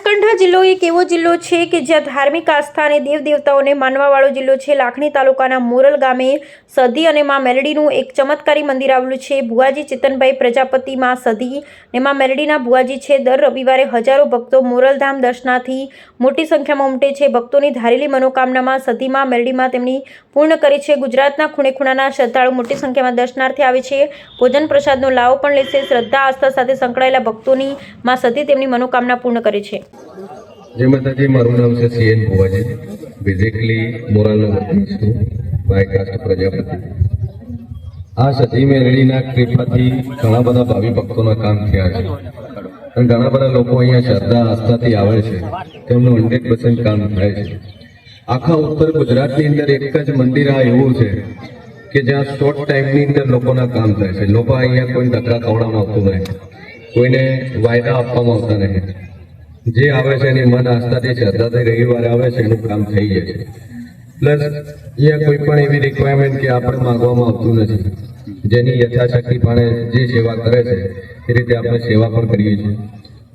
બનાસકાંઠા જિલ્લો એક એવો જિલ્લો છે કે જ્યાં ધાર્મિક આસ્થા અને દેવ દેવતાઓને માનવાવાળો જિલ્લો છે. લાખણી તાલુકાના મોરલ ગામે સધી અને માં મેલડીનું એક ચમત્કારી મંદિર આવેલું છે. ભુવાજી ચેતનભાઈ પ્રજાપતિ માં સધી ને માં મેલડીના ભુવાજી છે. દર રવિવારે હજારો ભક્તો મોરલધામ દર્શનાથી મોટી સંખ્યામાં ઉમટે છે. ભક્તોની ધારેલી મનોકામનામાં સધીમાં મેલડીમાં તેમની પૂર્ણ કરી છે. ગુજરાતના ખૂણે ખૂણાના શ્રદ્ધાળુ મોટી સંખ્યામાં દર્શનાર્થે આવે છે. ભોજન પ્રસાદનો લાવો પણ લેશે. શ્રદ્ધા, આસ્થા સાથે સંકળાયેલા ભક્તોની માં સતી તેમની મનોકામના પૂર્ણ કરે છે. જય માતાજી, મારું નામ છે સીએન ભુવાજી. બેઝિકલી મોરાલનો વતની છું. By caste Prajapati. આ સતી મેળવીના કૃપાથી ઘણા બધા ભાવિ ભક્તોના કામ થયા છે. અને ઘણા બધા લોકો અહીંયા શ્રદ્ધા, આસ્થાથી આવે છે. તેમનું હંડ્રેડ પર્સન્ટ કામ થાય છે. આખા ઉત્તર ગુજરાતની અંદર એક જ મંદિર આ એવું છે કે જ્યાં શોર્ટ ટાઈમની અંદર લોકોના કામ થાય છે. લોકો અહીંયા કોઈ ધક્કા ખવડાવવામાં આવતું નહીં કોઈને વાયદા આપવામાં આવતા નહીં. જે આવે છે એની મન આસ્થાથી શ્રદ્ધાથી રવિવારે આવે છે એનું કામ થઈ જાય છે. પ્લસ અહીંયા કોઈ પણ એવી રિક્વાયરમેન્ટ કે આપણે માંગવામાં આવતું નથી. જેની યથાશક્તિ પાણે જે સેવા કરે છે, એ રીતે આપણે સેવા પણ કરીએ છીએ.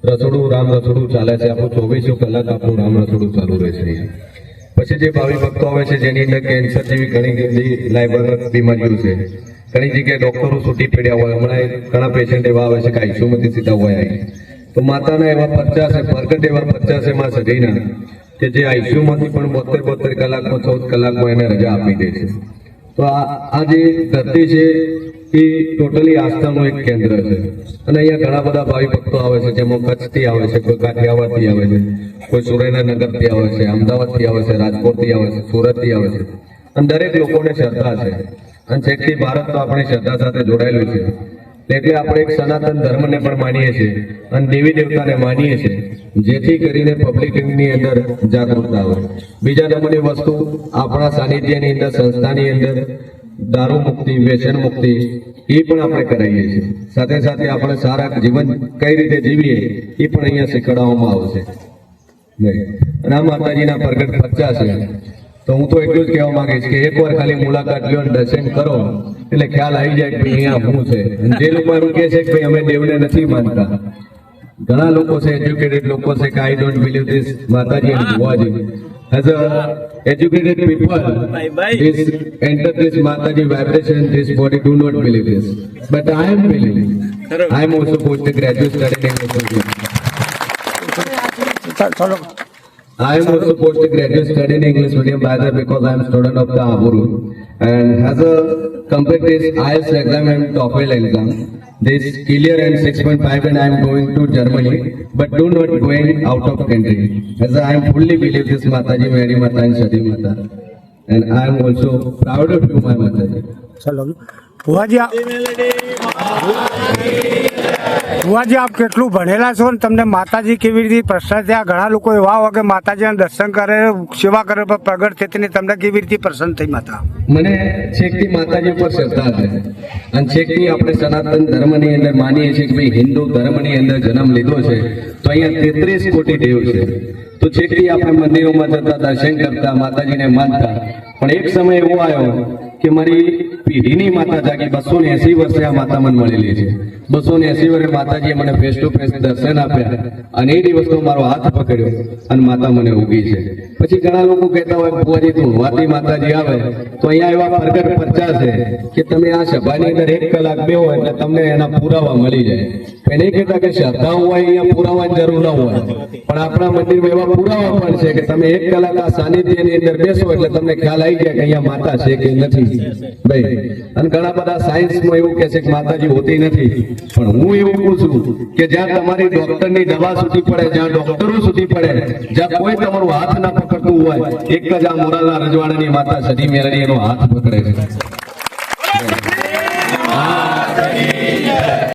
રસોડું રામ રસોડું ચાલે છે. આપણું ચોવીસો કલાક આપણું રામ રસોડું ચાલુ રહે છે પછી જે ભાવિ ભક્તો આવે છે, જેની અંદર કેન્સર જેવી ઘણી બધી લાઇબર બીમારીઓ છે. ઘણી જગ્યાએ ડોક્ટરો છૂટી પડ્યા હોય. હમણાં ઘણા પેશન્ટ એવા આવે છે કે આઈસીયુમાંથી સીધા હોય આવી તો માતાના એવા પચાસ, પ્રગટ એવા પચાસ એમાં સદીના કે જે આઈસીયુમાંથી પણ બોતેર બોતેર કલાકમાં, ચૌદ કલાકમાં એને રજા આપી દે છે. તો આ જે ધરતી છે એ ટોટલી આસ્થાનું એક કેન્દ્ર છે. અને અહીંયા ઘણા બધા ભાવિ ભક્તો આવે છે, જેમાં કચ્છથી આવે છે, કોઈ કાઠિયાવાડથી આવે છે, કોઈ સુરેન્દ્રનગરથી આવે છે, અમદાવાદથી આવે છે, રાજકોટથી આવે છે, સુરતથી આવે છે. અને દરેક લોકોને શ્રદ્ધા છે. અને છેકથી ભારત તો આપણી શ્રદ્ધા સાથે જોડાયેલું છે. એટલે આપણે એક સનાતન ધર્મને પણ માનીએ છીએ અને દેવી દેવતાને માનીએ છીએ, જેથી કરીને પબ્લિકની અંદર જાગૃતતા આવે બીજા નંબરની વસ્તુ, આપણા સાનિધ્યની અંદર, સંસ્થાની અંદર, દારૂ મુક્તિ, વ્યસન મુક્તિ, એ પણ આપણે કરાવીએ છીએ. સાથે સાથે આપણે સારા જીવન કઈ રીતે જીવીએ, એ પણ અહીંયા શીખવાડવામાં આવશે. રામ માતાજીના પ્રગટ પચ્ચા છે. તો હું તો એટલું જ કહેવા માંગીશ કે એકવાર ખાલી મુલાકાત લ્યો અને દર્શન કરો એટલે ખ્યાલ આવી જાય કે ભાઈ અહીંયા હું છે અને જે લોકો એમ કહે છે કે ભાઈ અમે દેવને નથી માનતા ઘણા લોકો છે એજ્યુકેટેડ લોકો છે કે આઈ ડોન્ટ બિલીવ ધીસ માતાજી અને ભુવાજી as a educated people this enter this mataji vibration this body do not believe this but i am believing i am also post graduate studying english medium. ચલો I am also postgraduate studying English medium by the because I am student of the Aburu and has a complete IELTS exam and TOEFL exam. This clear and 6.5 and I am going to Germany but do not going out of country as I am fully believe this Mataji Mary Mata and Shadi Mata and I am also proud of you my Mataji. ચલો ભુવાજી ભુવાજી આપ કેટલું ભણેલા છો ને તમને માતાજી કેવી રીતે પ્રસન્ન થયા? ઘણા લોકો એવા હોય કે માતાજીના દર્શન કરે, સેવા કરે, પણ પ્રગટ થતી તમને કેવી રીતે પ્રસન્ન થઈ માતા? મને છેકથી માતાજી ઉપર શ્રદ્ધા છે. અને છેકથી આપણે સનાતન ધર્મની અંદર માનીએ છીએ કે ભાઈ હિન્દુ ધર્મની અંદર જન્મ લીધો છે, તો અહીંયા તેત્રીસ કોટી દેવ છે. તો છેકથી આપણે મંદિરોમાં જતા દર્શન કરતા, માતાજીને માનતા. પણ એક સમય એવો આવ્યો કે મારી પેઢીની માતા જાગી બસો ને એસી વર્ષે આ માતા મને મળેલી છે. બસો ને એસી વર્ષે માતાજીએ મને ફેસ ટુ ફેસ દર્શન આપ્યા અને એ દિવસનો મારો હાથ પકડ્યો અને માતા મને ઉગી છે. પછી ઘણા લોકો કહેતા હોય ભુવાજી તું વાતી માતાજી આવે, તો અહીંયા એવા પ્રગટ પરચા છે કે તમે આ સભાની અંદર એક કલાક બે હોય એટલે તમને એના પુરાવા મળી જાય. એને કહેતા કે શ્રદ્ધા હોય, અહીંયા પુરાવાની જરૂર ન હોય. પણ આપણા મંદિરમાં એવા પુરાવા પણ છે કે તમે એક કલાક આ સાનિધ્યની અંદર બેસો એટલે તમને ખ્યાલ આવી ગયા કે અહીંયા માતા છે કે નથી. ભાઈ, અને ઘણા બધા સાયન્સમાં એવું કહે છે કે માતાજી હોતી નથી. પણ હું એવું કહું છું કે જ્યાં તમારી ડોક્ટરની દવા સુધી પડે, જ્યાં ડોક્ટરો સુધી પડે, જ્યાં કોઈ તમારું હાથ ના પકડતું હોય, એક જ આ મોરાલના રજવાડાની માતા સદી મેરડી એનો હાથ પકડે છે.